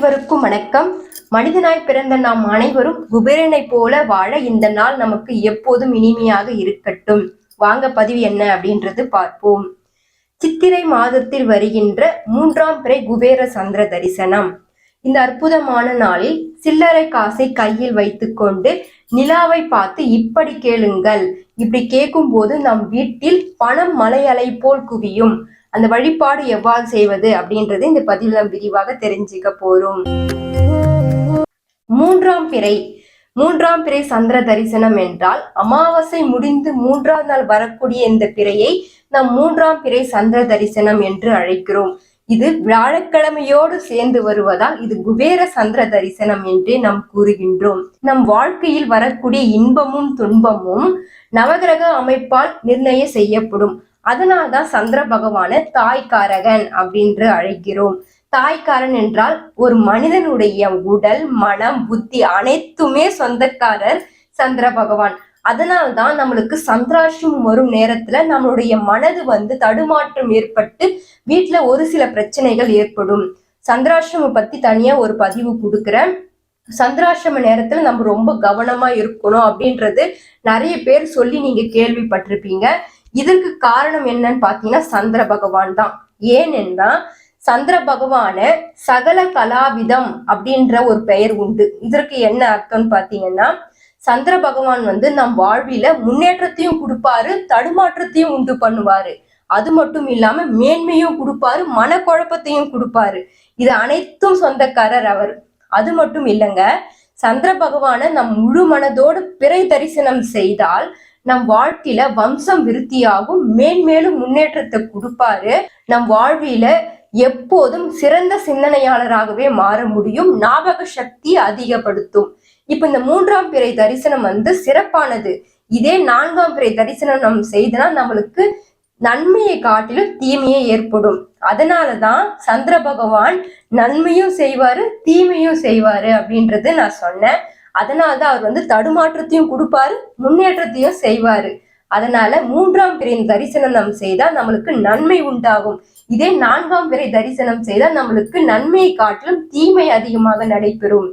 அனைவருக்கும் வணக்கம். மனிதனாய் பிறந்த நாம் அனைவரும் குபேரனை போல வாழ இந்த நாள் நமக்கு எப்போதும் இனிமையாக இருக்கட்டும். வாங்க பதிவு என்ன அப்படின்றது பார்ப்போம். சித்திரை மாதத்தில் வருகின்ற மூன்றாம் பிறை குபேர சந்திர தரிசனம். இந்த அற்புதமான நாளில் சில்லறை காசை கையில் வைத்துக்கொண்டு நிலாவை பார்த்து இப்படி கேளுங்கள். இப்படி கேட்கும் போது நம் வீட்டில் பணம் மலையலை போல் குவியும். அந்த வழிபாடு எவ்வாறு செய்வது அப்படின்றது இந்த பதிவில் விரிவாக தெரிஞ்சுக்க போறோம். மூன்றாம் பிறை. மூன்றாம் பிறை சந்திர தரிசனம் என்றால் அமாவாசை முடிந்து மூன்றாம் நாள் வரக்கூடிய இந்த பிறையை நாம் மூன்றாம் பிறை சந்திர தரிசனம் என்று அழைக்கிறோம். இது வியாழக்கிழமையோடு சேர்ந்து வருவதால் இது குபேர சந்திர தரிசனம் என்று நாம் கூறுகின்றோம். நம் வாழ்க்கையில் வரக்கூடிய இன்பமும் துன்பமும் நவகிரக அமைப்பால் நிர்ணய செய்யப்படும். அதனால்தான் சந்திர பகவான தாய்க்காரகன் அப்படின்று அழைக்கிறோம். தாய்க்காரன் என்றால் ஒரு மனிதனுடைய உடல் மனம் புத்தி அனைத்துமே சொந்தக்காரர் சந்திர பகவான். அதனால்தான் நம்மளுக்கு சந்திராஷ்டம் வரும் நேரத்துல நம்மளுடைய மனது வந்து தடுமாற்றம் ஏற்பட்டு வீட்டுல ஒரு சில பிரச்சனைகள் ஏற்படும். சந்திராஷ்டம பத்தி தனியா ஒரு பதிவு கொடுக்குறேன். சந்திராஷ்டம நேரத்துல நம்ம ரொம்ப கவனமா இருக்கணும் அப்படின்றது நிறைய பேர் சொல்லி நீங்க கேள்விப்பட்டிருப்பீங்க. இதற்கு காரணம் என்னன்னு பாத்தீங்கன்னா சந்திர பகவான் தான். ஏனென்னா சந்திர பகவான சகல கலாவிதம் அப்படின்ற ஒரு பெயர் உண்டு. இதற்கு என்ன அர்த்தம்னு பாத்தீங்கன்னா சந்திர பகவான் வந்து நம் வாழ்வில முன்னேற்றத்தையும் கொடுப்பாரு தடுமாற்றத்தையும் உண்டு பண்ணுவாரு. அது மட்டும் இல்லாம மேன்மையும் கொடுப்பாரு மனக்குழப்பத்தையும் கொடுப்பாரு. இது அனைத்தும் சொந்தக்காரர் அவர். அது மட்டும் இல்லைங்க சந்திர பகவான நம் முழு மனதோடு பிறை தரிசனம் செய்தால் நம் வாழ்க்கையில வம்சம் விருத்தியாகும் மேன்மேலும் முன்னேற்றத்தை கொடுப்பாரு. நம் வாழ்வில எப்போதும் சிறந்த சிந்தனையாளராகவே மாற முடியும் ஞாபக சக்தி அதிகப்படுத்தும். இப்ப இந்த மூன்றாம் பிறை தரிசனம் வந்து சிறப்பானது. இதே நான்காம் பிறை தரிசனம் நம்ம செய்தனா நம்மளுக்கு நன்மையை காட்டிலும் தீமையே ஏற்படும். அதனாலதான் சந்திர பகவான் நன்மையும் செய்வாரு தீமையும் செய்வாரு அப்படின்றது நான் சொன்னேன். அதனால்தான் அவர் வந்து தடுமாற்றத்தையும் கொடுப்பாரு முன்னேற்றத்தையும் செய்வாரு. அதனால மூன்றாம் பிறையின் தரிசனம் நம்ம செய்தால் நம்மளுக்கு நன்மை உண்டாகும். இதே நான்காம் பிறை தரிசனம் செய்தால் நம்மளுக்கு நன்மையை காட்டிலும் தீமை அதிகமாக நடைபெறும்.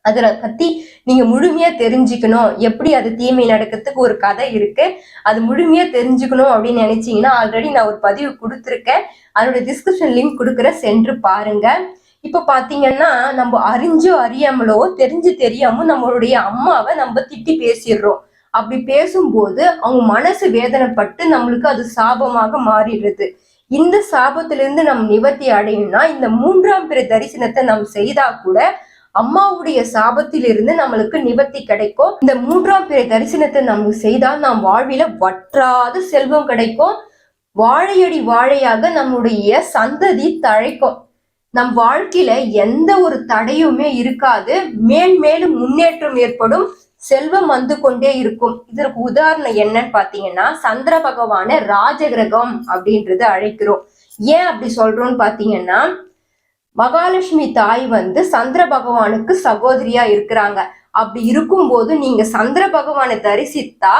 அதில் பத்தி நீங்க முழுமையா தெரிஞ்சுக்கணும். எப்படி அது தீமை நடக்கிறதுக்கு ஒரு கதை இருக்கு. அது முழுமையா தெரிஞ்சுக்கணும் அப்படின்னு நினைச்சீங்கன்னா ஆல்ரெடி நான் ஒரு பதிவு கொடுத்துருக்கேன். அதனுடைய டிஸ்கிரிப்ஷன் லிங்க் கொடுக்குறேன். சென்று பாருங்க. இப்ப பாத்தீங்கன்னா நம்ம அறிஞ்சோ அறியாமலோ தெரிஞ்சு தெரியாம நம்மளுடைய அம்மாவை நம்ம திட்டி பேசிடுறோம். அப்படி பேசும்போது அவங்க மனசு வேதனைப்பட்டு நம்மளுக்கு அது சாபமாக மாறிடுறது இந்த சாபத்திலிருந்து நம்ம நிவர்த்தி அடையணும்னா இந்த மூன்றாம் பிற தரிசனத்தை நம்ம செய்தா கூட அம்மாவுடைய சாபத்திலிருந்து நம்மளுக்கு நிவர்த்தி கிடைக்கும். இந்த மூன்றாம் பிற தரிசனத்தை நம்ம செய்தால் நாம் வாழ்வில வற்றாத செல்வம் கிடைக்கும். வாழையடி வாழையாக நம்முடைய சந்ததி தழைக்கும். நம் வாழ்க்கையில எந்த ஒரு தடையுமே இருக்காது. மேல் மேலும் முன்னேற்றம் ஏற்படும். செல்வம் வந்து கொண்டே இருக்கும். இதற்கு உதாரணம் என்னன்னு பாத்தீங்கன்னா சந்திர பகவான ராஜகிரகம் அப்படின்றது அழைக்கிறோம். ஏன் அப்படி சொல்றோம்னு பாத்தீங்கன்னா மகாலட்சுமி தாய் வந்து சந்திர பகவானுக்கு சகோதரியா இருக்கிறாங்க. அப்படி இருக்கும்போது நீங்க சந்திர பகவானை தரிசித்தா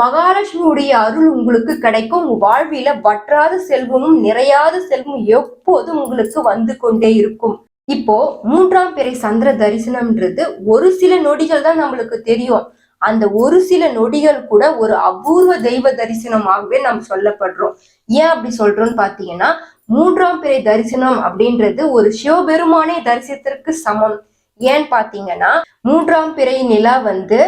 மகாலட்சுமியுடைய அருள் உங்களுக்கு கிடைக்கும். உங்க வாழ்வில வற்றாத செல்வமும் நிறையாத செல்வமும் எப்போதும் உங்களுக்கு வந்து கொண்டே இருக்கும். இப்போ மூன்றாம் பிறை சந்திர தரிசனம்ன்றது ஒரு சில நொடிகள் தான் நம்மளுக்கு தெரியும். அந்த ஒரு சில நொடிகள் கூட ஒரு அபூர்வ தெய்வ தரிசனமாகவே நாம் சொல்லப்படுறோம். ஏன் அப்படி சொல்றோம்னு பாத்தீங்கன்னா மூன்றாம் பிறை தரிசனம் அப்படின்றது ஒரு சிவபெருமானே தரிசனத்திற்கு சமம். ஏன்னு பாத்தீங்கன்னா மூன்றாம் பிறை நிலா வந்து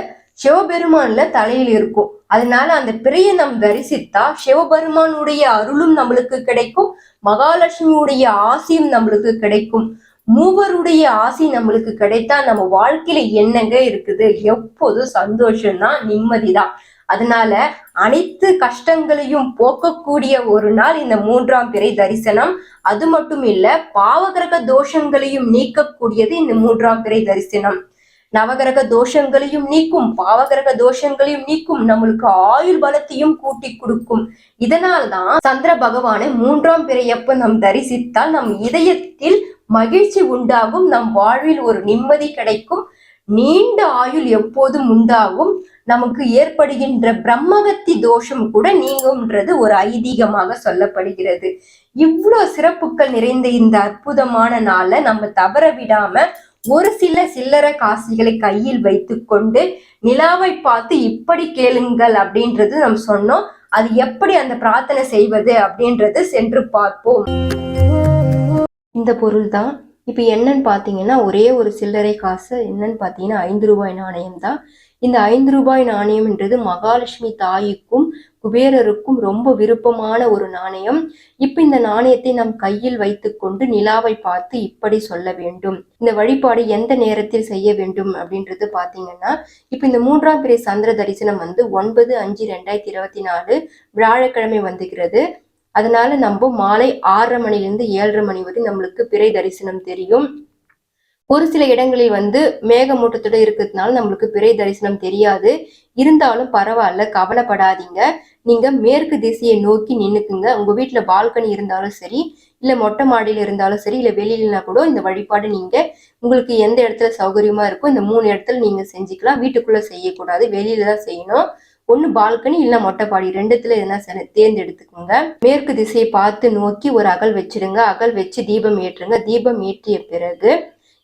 சிவபெருமான்ல தலையில் இருக்கும். அதனால அந்த பிறையை நம் தரிசித்தா சிவபெருமானுடைய அருளும் நம்மளுக்கு கிடைக்கும். மகாலட்சுமியுடைய ஆசியும் நம்மளுக்கு கிடைக்கும். மூவருடைய ஆசி நம்மளுக்கு கிடைத்தா நம்ம வாழ்க்கையில என்னங்க இருக்குது? எப்போதும் சந்தோஷம்தான் நிம்மதிதான். அதனால அனைத்து கஷ்டங்களையும் போக்கக்கூடிய ஒரு நாள் இந்த மூன்றாம் பிறை தரிசனம். அது மட்டும் இல்ல பாவகிரக தோஷங்களையும் நீக்கக்கூடியது இந்த மூன்றாம் பிறை தரிசனம். நவகிரக தோஷங்களையும் நீக்கும் பாவகிரக தோஷங்களையும் நீக்கும் நம்மளுக்கு ஆயுள் பலத்தையும் கூட்டி கொடுக்கும். இதனால்தான் சந்திர பகவானை மூன்றாம் பிறையப்ப நம் தரிசித்தால் நம் இதயத்தில் மகிழ்ச்சி உண்டாகும் நம் வாழ்வில் ஒரு நிம்மதி கிடைக்கும். நீண்ட ஆயுள் எப்போதும் உண்டாகும். நமக்கு ஏற்படுகின்ற பிரம்மகத்தி தோஷம் கூட நீங்கும்ன்றது ஒரு ஐதீகமாக சொல்லப்படுகிறது. இவ்வளோ சிறப்புகள் நிறைந்த இந்த அற்புதமான நாளை நம்ம தவற விடாம ஒரு சில சில்லறை காசிகளை கையில் வைத்துக்கொண்டு நிலாவை பார்த்து இப்படி கேளுங்கள் அப்படின்றது நம்ம சொன்னோம். அது எப்படி அந்த பிரார்த்தனை செய்வது அப்படின்றது சென்று பார்ப்போம். இந்த பொருள் தான் இப்போ என்னன்னு பார்த்தீங்கன்னா ஒரே ஒரு சில்லறை காசு என்னன்னு பார்த்தீங்கன்னா ஐந்து ரூபாய் நாணயம் தான் இந்த ஐந்து ரூபாய் நாணயம்ன்றது மகாலட்சுமி தாய்க்கும் குபேரருக்கும் ரொம்ப விருப்பமான ஒரு நாணயம். இப்போ இந்த நாணயத்தை நம் கையில் வைத்துக்கொண்டு நிலாவை பார்த்து இப்படி சொல்ல வேண்டும். இந்த வழிபாடு எந்த நேரத்தில் செய்ய வேண்டும் அப்படின்றது பார்த்தீங்கன்னா இப்போ இந்த மூன்றாம் பிறை சந்திர தரிசனம் வந்து ஒன்பது அஞ்சு ரெண்டாயிரத்தி இருபத்தி நாலு வியாழக்கிழமை வந்துகிறது. அதனால நம்ம மாலை ஆறரை மணிலிருந்து ஏழரை மணி வரை நம்மளுக்கு பிறை தரிசனம் தெரியும். ஒரு சில இடங்களில் வந்து மேகமூட்டத்தோட இருக்கிறதுனால நம்மளுக்கு பிறை தரிசனம் தெரியாது. இருந்தாலும் பரவாயில்ல கவலைப்படாதீங்க. நீங்க மேற்கு திசையை நோக்கி நின்னுக்குங்க. உங்க வீட்டுல பால்கனி இருந்தாலும் சரி இல்ல மொட்டை மாடியில இருந்தாலும் சரி இல்ல வெளியிலனா கூட இந்த வழிபாடு நீங்க உங்களுக்கு எந்த இடத்துல சௌகரியமா இருக்கோ இந்த மூணு இடத்துல நீங்க செஞ்சுக்கலாம். வீட்டுக்குள்ள செய்யக்கூடாது வெளியில தான் செய்யணும். ஒன்று பால்கனி இல்லை மொட்டைப்பாடி ரெண்டுத்துல எதுனா தேர்ந்தெடுத்துக்கோங்க. மேற்கு திசையை பார்த்து நோக்கி ஒரு அகல் வச்சிடுங்க. அகல் வச்சு தீபம் ஏற்றுங்க. தீபம் ஏற்றிய பிறகு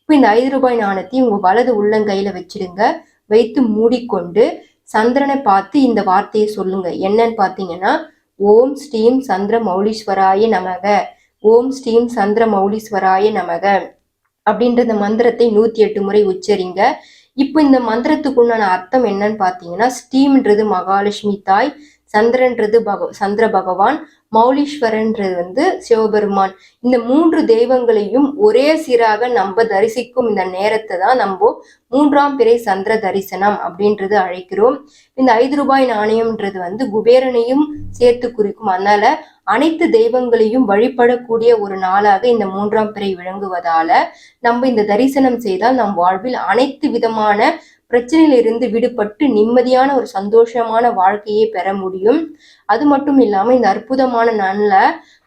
இப்போ இந்த ஐந்து ரூபாய் நாணத்தையும் உங்க வலது உள்ளங்கையில வச்சிடுங்க வைத்து மூடிக்கொண்டு சந்திரனை பார்த்து இந்த வார்த்தையை சொல்லுங்க. என்னன்னு பார்த்தீங்கன்னா ஓம் ஸ்ரீம் சந்திர மௌலீஸ்வராய நமக. ஓம் ஸ்ரீம் சந்திர மௌலீஸ்வராய நமக. அப்படின்ற இந்த மந்திரத்தை நூத்தி எட்டு முறை உச்சரிங்க. இப்போ இந்த மந்திரத்துக்குண்டான அர்த்தம் என்னன்னு பார்த்தீங்கன்னா ஸ்ரீம்ன்றது மகாலட்சுமி தாய் சந்திரன்றது பக சந்திர பகவான் மௌலீஸ்வரன்றது வந்து சிவபெருமான். இந்த மூன்று தெய்வங்களையும் ஒரே சீராக நம்ம தரிசிக்கும் இந்த நேரத்தை தான் நம்ம மூன்றாம் பிறை சந்திர தரிசனம் அப்படின்றது அழைக்கிறோம். இந்த ஐந்து ரூபாய் நாணயம்ன்றது வந்து குபேரனையும் சேர்த்து குறிக்கும். அதனால அனைத்து தெய்வங்களையும் வழிபடக்கூடிய ஒரு நாளாக இந்த மூன்றாம் பிறை விளங்குவதால நம்ம இந்த தரிசனம் செய்தால் நம் வாழ்வில் அனைத்து விதமான பிரச்சனையிலிருந்து விடுபட்டு நிம்மதியான ஒரு சந்தோஷமான வாழ்க்கையை பெற முடியும். அது மட்டும் இல்லாமல் இந்த அற்புதமான நல்ல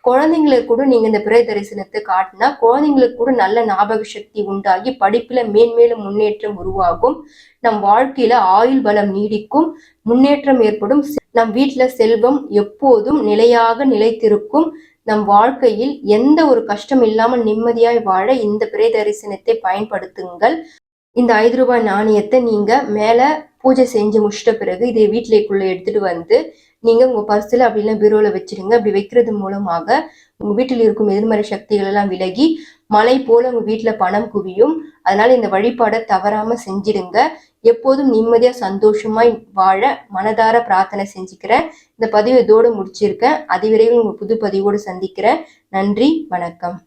குழந்தைங்களுக்கு கூட நீங்க இந்த பிறை தரிசனத்தை காட்டினா குழந்தைங்களுக்கு கூட நல்ல ஞாபக சக்தி உண்டாகி படிப்புல மேன்மேலும் முன்னேற்றம் உருவாகும். நம் வாழ்க்கையில ஆயுள் பலம் நீடிக்கும். முன்னேற்றம் ஏற்படும். நம் வீட்டுல செல்வம் எப்போதும் நிலையாக நிலைத்திருக்கும். நம் வாழ்க்கையில் எந்த ஒரு கஷ்டம் இல்லாமல் நிம்மதியாய் வாழ இந்த பிறை தரிசனத்தை பயன்படுத்துங்கள். இந்த ஐந்து ரூபாய் நாணயத்தை நீங்கள் மேலே பூஜை செஞ்சு முடிச்சிட்ட பிறகு இதை வீட்டிலேக்குள்ளே எடுத்துகிட்டு வந்து நீங்கள் உங்கள் பர்ஸில் அப்படி பீரோவில் வச்சுருங்க. அப்படி வைக்கிறது மூலமாக உங்கள் வீட்டில் இருக்கும் எதிர்மறை சக்திகள் எல்லாம் விலகி மலை போல் உங்கள் வீட்டில் பணம் குவியும். அதனால் இந்த வழிபாடை தவறாமல் செஞ்சிடுங்க. எப்போதும் நிம்மதியாக சந்தோஷமாய் வாழ மனதார பிரார்த்தனை செஞ்சுக்கிறேன். இந்த பதிவு இதோடு முடிச்சிருக்கேன். அதிவிரைவில் உங்கள் புது பதிவோடு சந்திக்கிறேன். நன்றி வணக்கம்.